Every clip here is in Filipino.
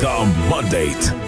The Mandate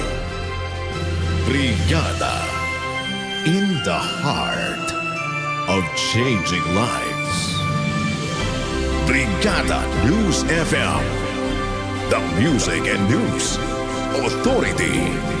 Brigada in the heart of changing lives. Brigada News FM, the music and news authority.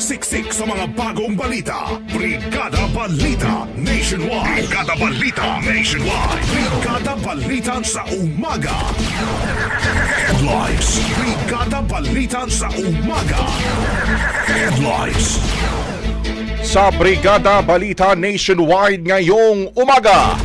Siksik sa mga bagong balita. Brigada Balita Nationwide. Brigada Balita Nationwide. Brigada Balita sa umaga. Headlines. Brigada Balita sa umaga. Headlines. Sa Brigada Balita Nationwide ngayong umaga,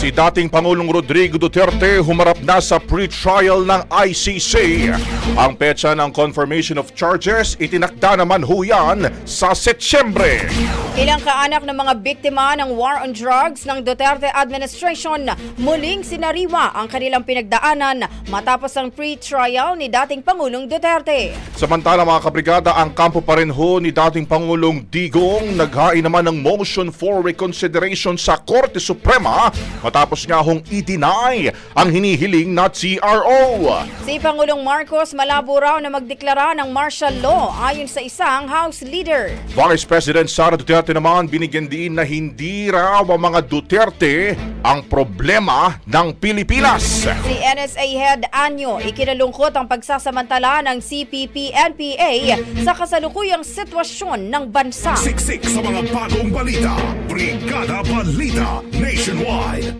si dating Pangulong Rodrigo Duterte humarap na sa pre-trial ng ICC. Ang petsa ng confirmation of charges itinakda naman ho yan sa Setyembre. Ilang kaanak ng mga biktima ng war on drugs ng Duterte administration muling sinariwa ang kanilang pinagdaanan matapos ang pre-trial ni dating Pangulong Duterte. Samantala mga kabrigada, ang kampo pa rin ho ni dating Pangulong Digong naghain naman ng motion for reconsideration sa Korte Suprema matapos nga hong i-deny ang hinihiling na TRO. Si Pangulong Marcos malabo raw na magdeklara ng martial law ayon sa isang House leader. Vice President Sara Duterte naman binigyan din na hindi raw ang mga Duterte ang problema ng Pilipinas. Si NSA Head Anyo ikinalungkot ang pagsasamantala ng CPP-NPA sa kasalukuyang sitwasyon ng bansa. Siksik sa mga bagong balita. Brigada Balita Nationwide.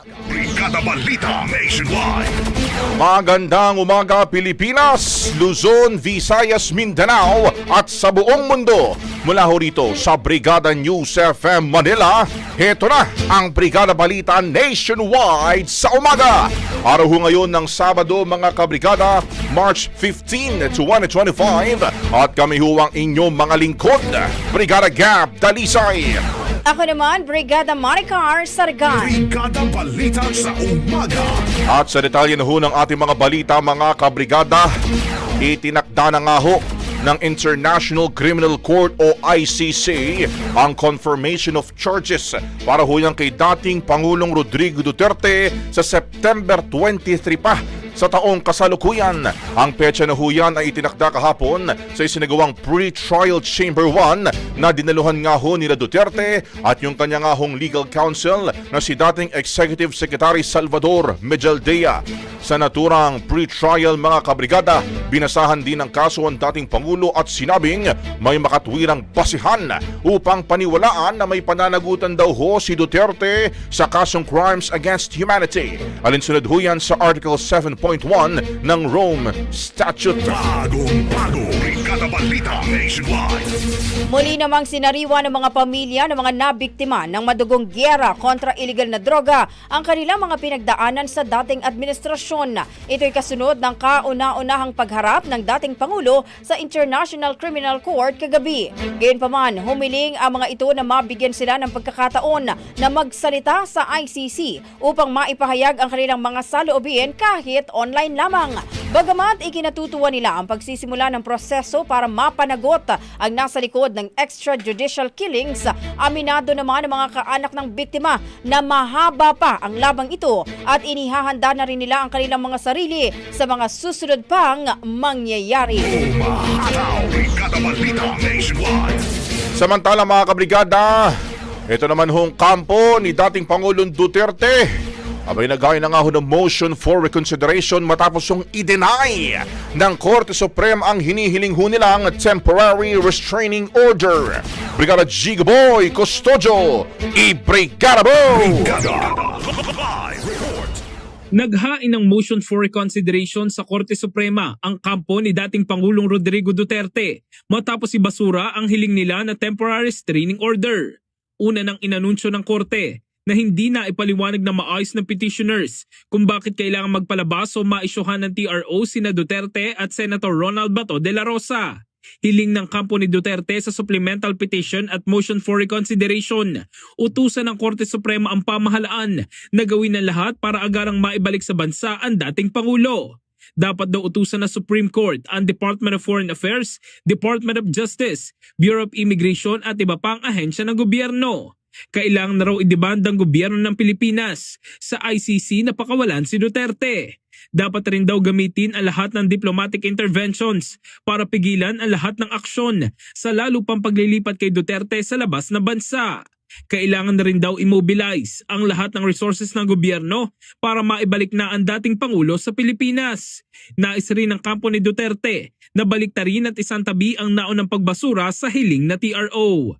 Brigada Balita Nationwide. Magandang umaga Pilipinas, Luzon, Visayas, Mindanao at sa buong mundo. Mula ho rito sa Brigada News FM Manila, heto na ang Brigada Balita Nationwide sa umaga. Araw ho ngayon ng Sabado mga kabrigada, March 15, 2025 at kami ho ang inyong mga lingkod, Brigada Gab Dalisay. Ako naman, Brigada Maricar Sargan. Brigada Balita sa umaga. At sa detalye na ho ng ating mga balita mga kabrigada, itinakda na nga ho ng International Criminal Court o ICC ang confirmation of charges para ho yan kay dating Pangulong Rodrigo Duterte sa September 23 pa sa taong kasalukuyan. Ang petsa na huyan ay itinakda kahapon sa isinagawang pre-trial chamber 1 na dinaluhan nga ho nila Duterte at yung kanya nga hong legal counsel na si dating Executive Secretary Salvador Medjaldea. Sa naturang pre-trial mga kabrigada, binasahan din ng kaso ang dating Pangulo at sinabing may makatwirang basihan upang paniwalaan na may pananagutan daw ho si Duterte sa kasong crimes against humanity. Alinsunod ho yan sa Article 7.1 ng Rome Statute. Bagong bago. Brigada Balita Nationwide. Muli namang sinariwa ng mga pamilya ng mga nabiktima ng madugong gyera kontra illegal na droga ang kanilang mga pinagdaanan sa dating administrasyon. Ito'y kasunod ng kauna-unahang pagharap ng dating Pangulo sa International Criminal Court kagabi. Gayunpaman, humiling ang mga ito na mabigyan sila ng pagkakataon na magsalita sa ICC upang maipahayag ang kanilang mga saloobin kahit online lamang. Bagamat ikinatutuwa nila ang pagsisimula ng proseso para mapanagot ang nasa likod ng extrajudicial killings, aminado naman ang mga kaanak ng biktima na mahaba pa ang labang ito at inihahanda na rin nila ang kanilang mga sarili sa mga susunod pang mangyayari. Samantala mga kabrigada, ito naman hong kampo ni dating Pangulong Duterte. Abay nagaya na nga ho ng motion for reconsideration matapos yung i-deny ng Korte Suprema ang hinihiling ho nilang temporary restraining order. Brigada Gigaboy Custodio, i-Brigada Bo! Brigada. Naghain ng motion for reconsideration sa Korte Suprema ang kampo ni dating Pangulong Rodrigo Duterte matapos ibasura ang hiling nila na temporary restraining order. Una nang inanunsyo ng Korte na hindi na ipaliwanag na maayos ng petitioners kung bakit kailangan magpalabas o maisyuhan ng TRO sina Duterte at Senator Ronald Bato de la Rosa. Hiling ng kampo ni Duterte sa supplemental petition at motion for reconsideration. Utusan ng Korte Suprema ang pamahalaan na gawin ang lahat para agarang maibalik sa bansa ang dating Pangulo. Dapat daw utusan ng Supreme Court ang Department of Foreign Affairs, Department of Justice, Bureau of Immigration at iba pang ahensya ng gobyerno. Kailangan na raw ideband ang gobyerno ng Pilipinas sa ICC na pakawalan si Duterte. Dapat rin daw gamitin ang lahat ng diplomatic interventions para pigilan ang lahat ng aksyon sa lalo pang paglilipat kay Duterte sa labas na bansa. Kailangan na rin daw immobilize ang lahat ng resources ng gobyerno para maibalik na ang dating Pangulo sa Pilipinas. Nais rin ng kampo ni Duterte na baliktarin at isantabi ang naunang pagbasura sa hiling na TRO.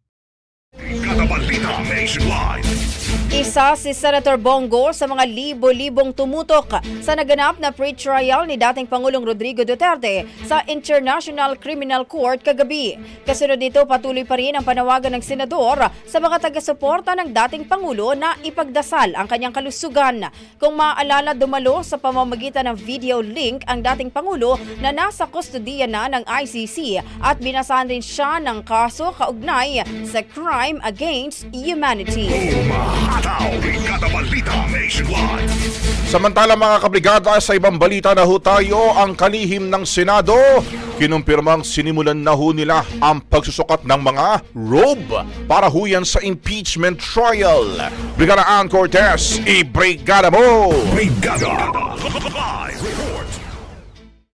Brigada Balita Nationwide. Isa si Senator Bongo sa mga libo-libong tumutok sa naganap na pre-trial ni dating Pangulong Rodrigo Duterte sa International Criminal Court kagabi. Kasunod nito patuloy pa rin ang panawagan ng senador sa mga taga-suporta ng dating Pangulo na ipagdasal ang kanyang kalusugan. Kung maaalala dumalo sa pamamagitan ng video link ang dating Pangulo na nasa kustodiya na ng ICC at binasahan rin siya ng kaso kaugnay sa crime crime against humanity. Umahataw. Samantala mga kabrigada, sa ibang balita na ho tayo, ang kalihim ng Senado, kinumpirmang sinimulan na ho nila ang pagsusukat ng mga robe para ho yan sa impeachment trial. Brigada Ann Cortez, i-brigada mo! Brigada Live Report.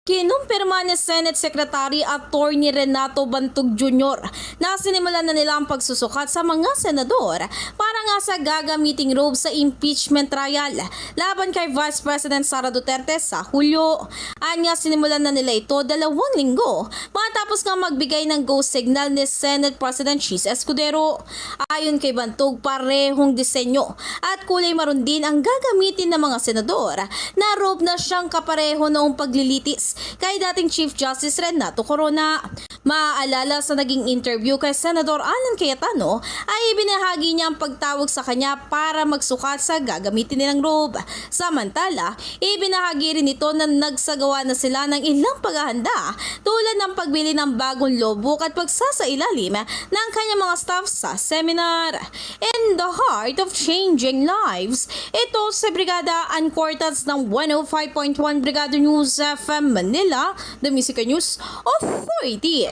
Kinumpirma ni Senate Secretary Attorney Renato Bantog Jr. na sinimulan na nila ang pagsusukat sa mga senador para nga sa gagamiting robe sa impeachment trial laban kay Vice President Sara Duterte sa Hulyo. Anya sinimulan na nila ito dalawang linggo matapos nga magbigay ng go signal ni Senate President Cheese Escudero. Ayon kay Bantog, parehong disenyo at kulay maroon din ang gagamitin ng mga senador na robe na siyang kapareho noong paglilitis kay dating Chief Justice Renato Corona. Maaalala sa naging interview kay Senador Alan Cayetano ay ibinahagi niya ang pagtawag sa kanya para magsukat sa gagamitin nilang robe. Samantala, ibinahagi rin ito na nagsagawa na sila ng ilang paghahanda tulad ng pagbili ng bagong lobok at pagsasailalim ng kanyang mga staff sa seminar. In the heart of changing lives, ito sa Brigada Ancortas ng 105.1 Brigada News FM Manila, the Music News Authority.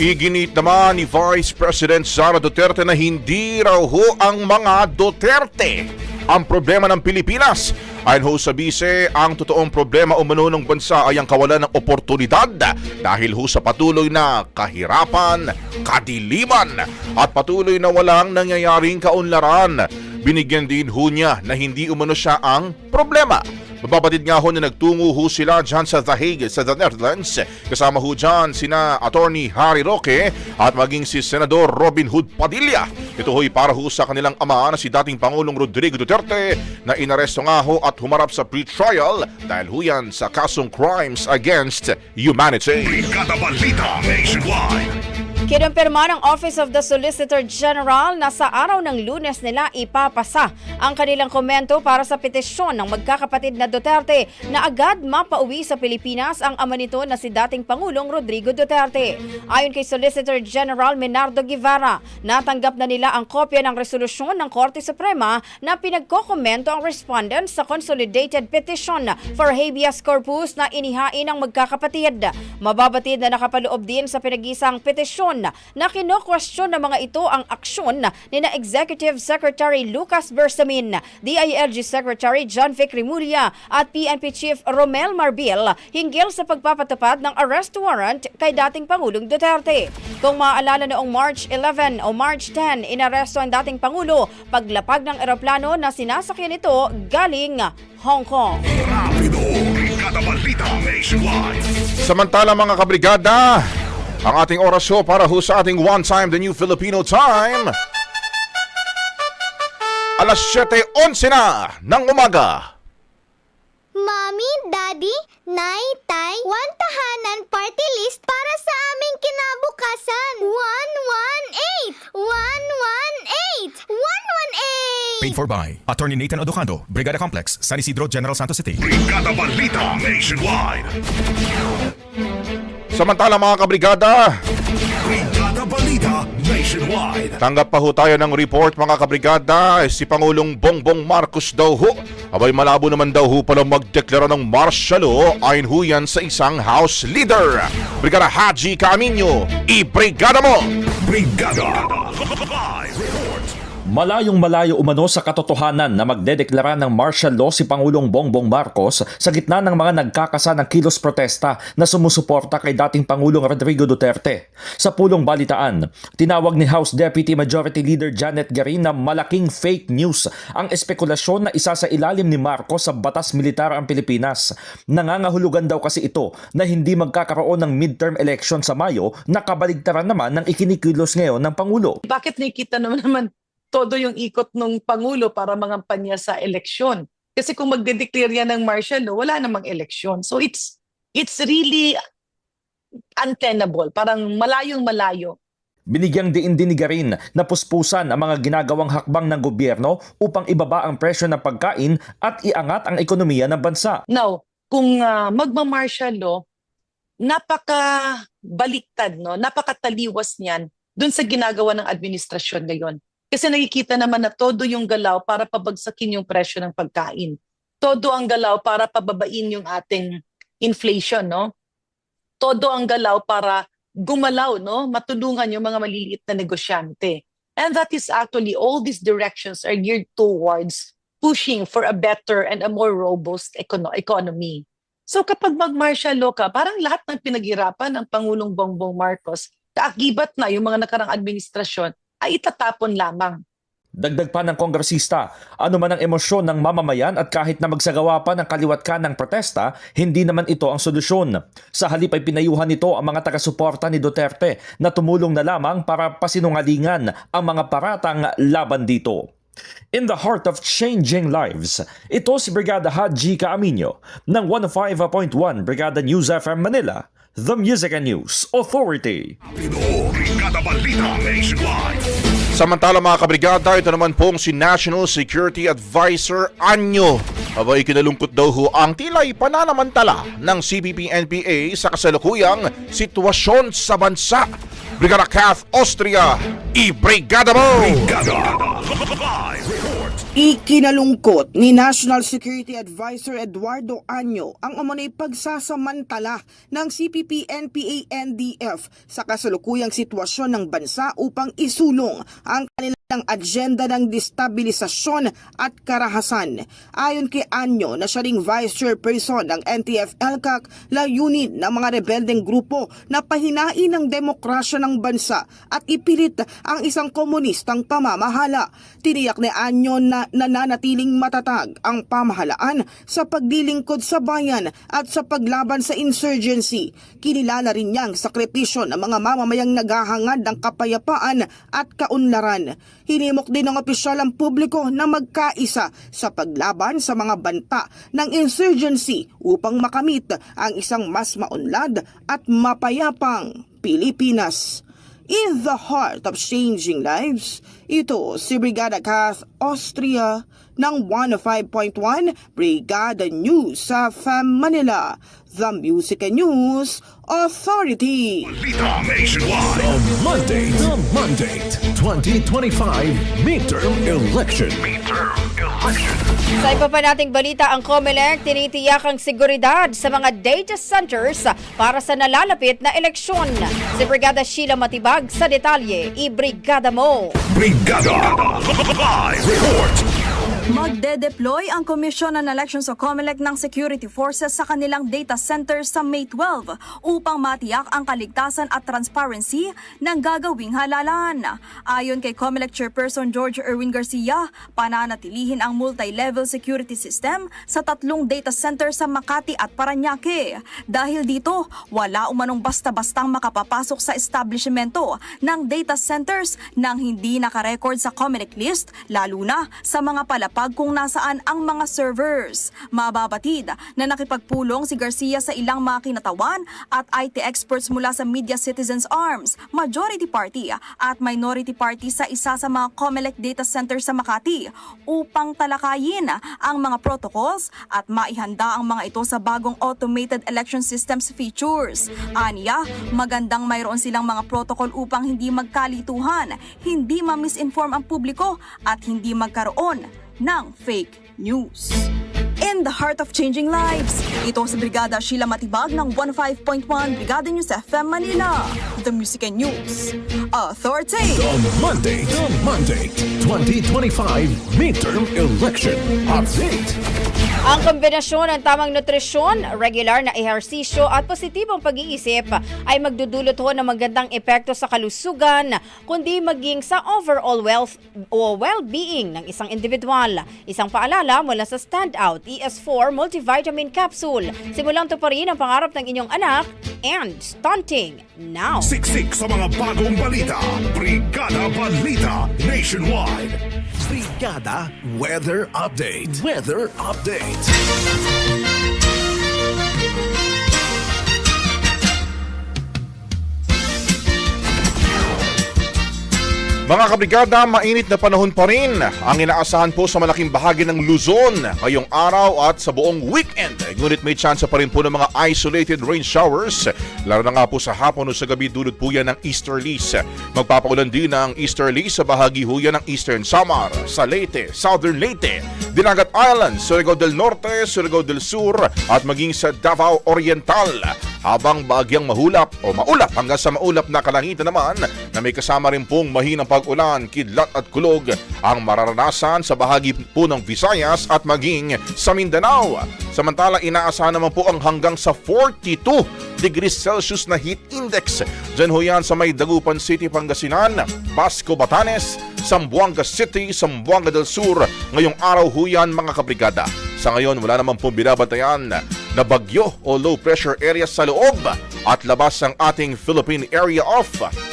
Iginit naman ni Vice President Sara Duterte na hindi raw ho ang mga Duterte ang problema ng Pilipinas. Ayon ho sa bise, ang totoong problema umano ng bansa ay ang kawalan ng oportunidad dahil ho sa patuloy na kahirapan, kadiliman at patuloy na walang nangyayaring kaunlaran. Binigyan din ho niya na hindi umano siya ang problema. Mababatid nga ho na nagtungo ho sila dyan sa The Hague sa The Netherlands. Kasama ho dyan sina Attorney Harry Roque at maging si Senador Robin Hood Padilla. Ito ho'y para ho sa kanilang ama na si dating Pangulong Rodrigo Duterte na inaresto nga ho at humarap sa pre-trial dahil ho yan sa kasong crimes against humanity. Brigada Balita Nationwide. Kinumpirma ng Office of the Solicitor General na sa araw ng lunes nila ipapasa ang kanilang komento para sa petisyon ng magkakapatid na Duterte na agad mapauwi sa Pilipinas ang ama nito na si dating Pangulong Rodrigo Duterte. Ayon kay Solicitor General Menardo Guevara, natanggap na nila ang kopya ng resolusyon ng Korte Suprema na pinagkokomento ang respondents sa Consolidated Petition for Habeas Corpus na inihain ng magkakapatid. Mababatid na nakapaloob din sa pinagisang petisyon na kino-question ng mga ito ang aksyon ni na Executive Secretary Lucas Bersamin, DILG Secretary John Vic Rimulya at PNP Chief Romel Marbil hinggil sa pagpapatupad ng arrest warrant kay dating Pangulong Duterte. Kung maaalala noong March 11 o March 10, inaresto ang dating Pangulo paglapag ng eroplano na sinasakyan nito galing Hong Kong. Samantala mga kabrigada, ang ating oras ho para ho sa ating One Time The New Filipino Time. Alas 7.11 na ng umaga. Mommy, Daddy, Nay, Tay, one tahanan party list para sa aming kinabukasan. 118! 118! 118! Paid for by Attorney Nathan Odocando, Brigada Complex, San Isidro, General Santos City. Brigada Balita Nationwide. Samantala mga kabrigada, Brigada Balita Nationwide. tanggap pa ho tayo ng report mga kabrigada, si Pangulong Bongbong Marcos daw ho. Abay malabo naman daw ho pala magdeklara ng martial law ayon ho yan sa isang house leader. Brigada Haji Camino, i-brigada mo! Brigada Live. Malayong malayo umano sa katotohanan na magdedeklara ng martial law si Pangulong Bongbong Marcos sa gitna ng mga nagkakasa ng kilos protesta na sumusuporta kay dating Pangulong Rodrigo Duterte. Sa pulong balitaan, tinawag ni House Deputy Majority Leader Janet Garin na malaking fake news ang espekulasyon na isa sa ilalim ni Marcos sa batas militar ang Pilipinas. Nangangahulugan daw kasi ito na hindi magkakaroon ng midterm election sa Mayo na kabaligtaran naman ng ikinikilos ngayon ng Pangulo. bakit nakikita naman naman todo yung ikot ng Pangulo para mangampanya sa eleksyon? Kasi kung magde-declare yan ng martial law, wala namang eleksyon. So it's it's really untenable. Parang malayong malayo. Binigyang diin din ni Garin na puspusan ang mga ginagawang hakbang ng gobyerno upang ibaba ang presyo ng pagkain at iangat ang ekonomiya ng bansa. Now, kung uh, magma-martial law, napaka baliktad, no? Napakataliwas niyan dun sa ginagawa ng administrasyon ngayon. Kasi nakikita naman na todo yung galaw para pabagsakin yung presyo ng pagkain. Todo ang galaw para pababain yung ating inflation, no? Todo ang galaw para gumalaw, no? Matulungan yung mga maliliit na negosyante. And that is actually all these directions are geared towards pushing for a better and a more robust econo- economy. So kapag mag-martial law ka, parang lahat ng pinaghirapan ng Pangulong Bongbong Marcos, kaagibat na yung mga nakarang administrasyon, ay itatapon lamang. Dagdag pa ng kongresista, ano man ang emosyon ng mamamayan at kahit na magsagawa pa ng kaliwat ka ng protesta, hindi naman ito ang solusyon. Sa halip ay pinayuhan nito ang mga taga-suporta ni Duterte na tumulong na lamang para pasinungalingan ang mga paratang laban dito. In the heart of changing lives, ito si Brigada Haji Caaminyo ng 105.1 Brigada News FM Manila, The Music and News Authority. Pinoy Brigada Balita Nationwide. Samantala mga kabrigada, ito naman pong si National Security Advisor Anyo. Abay kinalungkot daw ho ang tila'y pananamantala ng CPP-NPA sa kasalukuyang sitwasyon sa bansa. Brigada Kath Austria, i-brigada mo! Brigada. Ikinalungkot ni National Security Advisor Eduardo Anyo ang umunay pagsasamantala ng CPP-NPA-NDF sa kasalukuyang sitwasyon ng bansa upang isulong ang kanilang agenda ng destabilisasyon at karahasan. Ayon kay Anyo na siya ring Vice Chairperson ng NTF-ELCAC, layunin ng mga rebeldeng grupo na pahinain ang demokrasya ng bansa at ipilit ang isang komunistang pamamahala. Tiniyak ni Anyo na nananatiling matatag ang pamahalaan sa paglilingkod sa bayan at sa paglaban sa insurgency. Kinilala rin niyang sakripisyo ng mga mamamayang naghahangad ng kapayapaan at kaunlaran. Hinimok din ng opisyal ang publiko na magkaisa sa paglaban sa mga banta ng insurgency upang makamit ang isang mas maunlad at mapayapang Pilipinas. In the heart of changing lives, ito si Brigada Kath Austria ng 105.1 Brigada News sa FM Manila, the Music and News Authority. Balita Nationwide. The Monday, the Monday, 2025 midterm election. Midterm election. Sa iba pa nating balita, ang COMELEC tinitiyak ang seguridad sa mga data centers para sa nalalapit na eleksyon. Si Brigada Sheila Matibag sa detalye, i-brigada mo! Brigada Live Report. Magde-deploy ang Commission on Elections o COMELEC ng security forces sa kanilang data centers sa May 12 upang matiyak ang kaligtasan at transparency ng gagawing halalan. Ayon kay COMELEC Chairperson George Erwin Garcia, pananatilihin ang multi-level security system sa tatlong data centers sa Makati at Paranaque. Dahil dito, wala umanong basta-bastang makapapasok sa establishmento ng data centers nang hindi nakarecord sa COMELEC list, lalo na sa mga palapag kung nasaan ang mga servers. Mababatid na nakipagpulong si Garcia sa ilang mga kinatawan at IT experts mula sa Media Citizens Arms, Majority Party at Minority Party sa isa sa mga COMELEC data centers sa Makati upang talakayin ang mga protocols at maihanda ang mga ito sa bagong automated election systems features. Aniya, magandang mayroon silang mga protocol upang hindi magkalituhan, hindi ma-misinform ang publiko at hindi magkaroon ng fake news. In the heart of changing lives, ito si Brigada Sheila Matibag ng 15.1 Brigada News FM Manila, The Music and News Authority. The Monday, the Monday, 2025 midterm election update. Ang kombinasyon ng tamang nutrisyon, regular na ehersisyo at positibong pag-iisip ay magdudulot ho ng magandang epekto sa kalusugan, kundi maging sa overall wealth o well-being ng isang individual. Isang paalala mula sa Standout ES4 Multivitamin Capsule. Simulang tuparin ang pangarap ng inyong anak and stunting now. Siksik sa mga bagong balita. Brigada Balita Nationwide. Brigada Weather Update. Weather Update. 青春。Mga kabrigada, mainit na panahon pa rin ang inaasahan po sa malaking bahagi ng Luzon ngayong araw at sa buong weekend. Ngunit may chance pa rin po ng mga isolated rain showers, lalo na nga po sa hapon o sa gabi dulot po yan ng easterlies. Magpapaulan din ang easterlies sa bahagi ho yan ng Eastern Samar, sa Leyte, Southern Leyte, Dinagat Islands, Surigao del Norte, Surigao del Sur at maging sa Davao Oriental. Habang bagyang mahulap o maulap hanggang sa maulap na kalangitan naman na may kasama rin pong mahinang pag-ulan, kidlat at kulog ang mararanasan sa bahagi po ng Visayas at maging sa Mindanao. Samantala inaasahan naman po ang hanggang sa 42 degrees Celsius na heat index. Diyan ho yan sa may Dagupan City, Pangasinan, Pasco, Batanes, Zamboanga City, Zamboanga del Sur. Ngayong araw ho yan mga kabrigada. Sa ngayon wala naman pong binabantayan na bagyo o low pressure area sa loob at labas ang ating Philippine Area of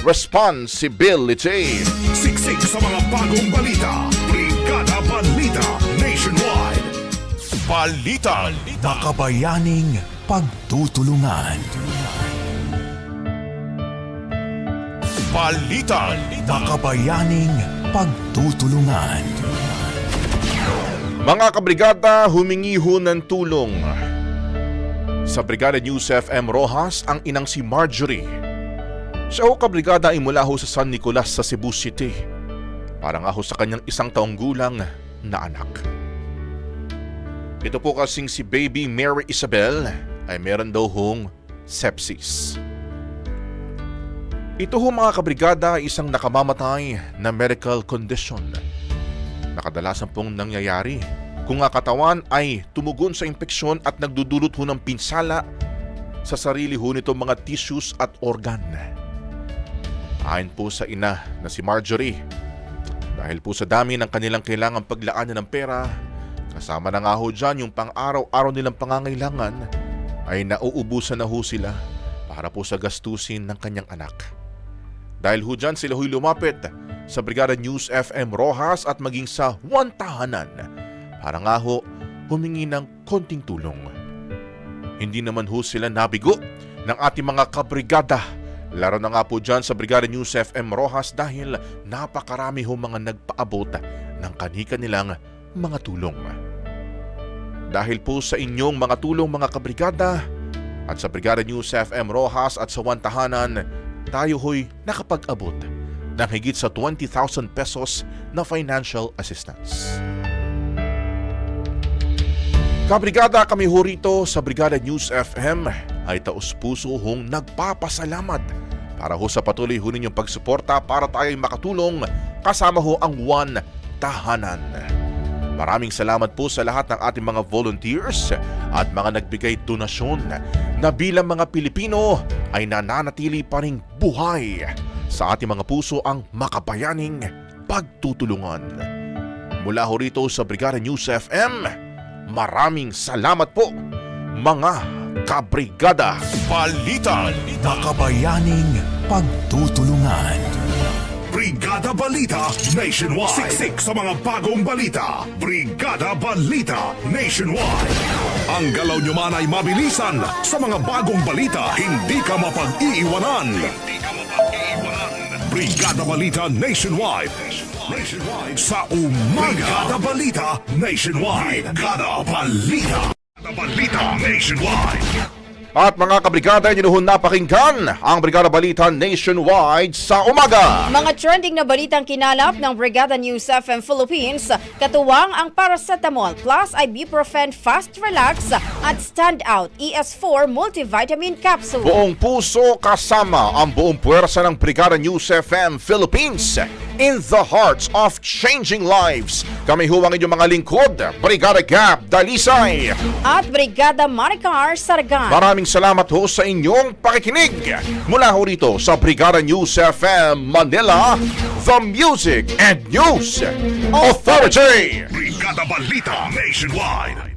Responsibility. Siksik sa mga bagong balita. Brigada Balita Nationwide. Balita. Makabayaning pagtutulungan. Balita. Makabayaning pagtutulungan. Mga kabrigada, humingi ho ng tulong. Sa Brigada News FM Rojas, ang inang si Marjorie. Siya ho kabrigada ay mula ho sa San Nicolas sa Cebu City. Para nga ho sa kanyang isang taong gulang na anak. Ito po kasing si baby Mary Isabel ay meron daw hong sepsis. Ito ho mga kabrigada ay isang nakamamatay na medical condition na kadalasan pong nangyayari kung ang katawan ay tumugon sa impeksyon at nagdudulot ho ng pinsala sa sarili ho nitong mga tissues at organ. Ayon po sa ina na si Marjorie, dahil po sa dami ng kanilang kailangang paglaanan ng pera, kasama na nga ho dyan yung pang-araw-araw nilang pangangailangan, ay nauubusan na ho sila para po sa gastusin ng kanyang anak. Dahil ho dyan sila ho'y lumapit sa Brigada News FM Rojas at maging sa One Tahanan para nga ho humingi ng konting tulong. Hindi naman ho sila nabigo ng ating mga kabrigada. Laro na nga po dyan sa Brigada News FM Rojas dahil napakarami ho mga nagpaabot ng kanika nilang mga tulong. Dahil po sa inyong mga tulong mga kabrigada at sa Brigada News FM Rojas at sa One Tahanan, tayo ho'y nakapag-abot ng higit sa 20,000 pesos na financial assistance. Kabrigada kami ho rito sa Brigada News FM ay taus-puso hong nagpapasalamat para ho sa patuloy ho ninyong pagsuporta para tayo'y makatulong kasama ho ang One Tahanan. Maraming salamat po sa lahat ng ating mga volunteers at mga nagbigay donasyon na bilang mga Pilipino ay nananatili pa ring buhay sa ating mga puso ang makabayaning pagtutulungan. Mula ho rito sa Brigada News FM, maraming salamat po mga kabrigada. Balita. Makabayaning pagtutulungan. Brigada Balita Nationwide. Siksik sa mga bagong balita. Brigada Balita Nationwide. Ang galaw nyo man ay mabilisan sa mga bagong balita. Hindi ka mapag-iiwanan. Hindi ka mapag-iiwanan. Brigada Balita Nationwide. Nationwide sa umaga. Brigada Balita Nationwide. Brigada Balita. Brigada Balita Nationwide. At mga kabrigada, nyo ho napakinggan ang Brigada Balita Nationwide sa umaga. Mga trending na balitang kinalap ng Brigada News FM Philippines, katuwang ang paracetamol plus ibuprofen fast relax at standout ES4 multivitamin capsule. Buong puso kasama ang buong puwersa ng Brigada News FM Philippines in the hearts of changing lives. Kami ho ang inyong mga lingkod, Brigada Gap Dalisay. At Brigada Maricar Sargan. Maraming salamat ho sa inyong pakikinig. Mula ho rito sa Brigada News FM Manila, The Music and News Authority. Brigada Balita Nationwide.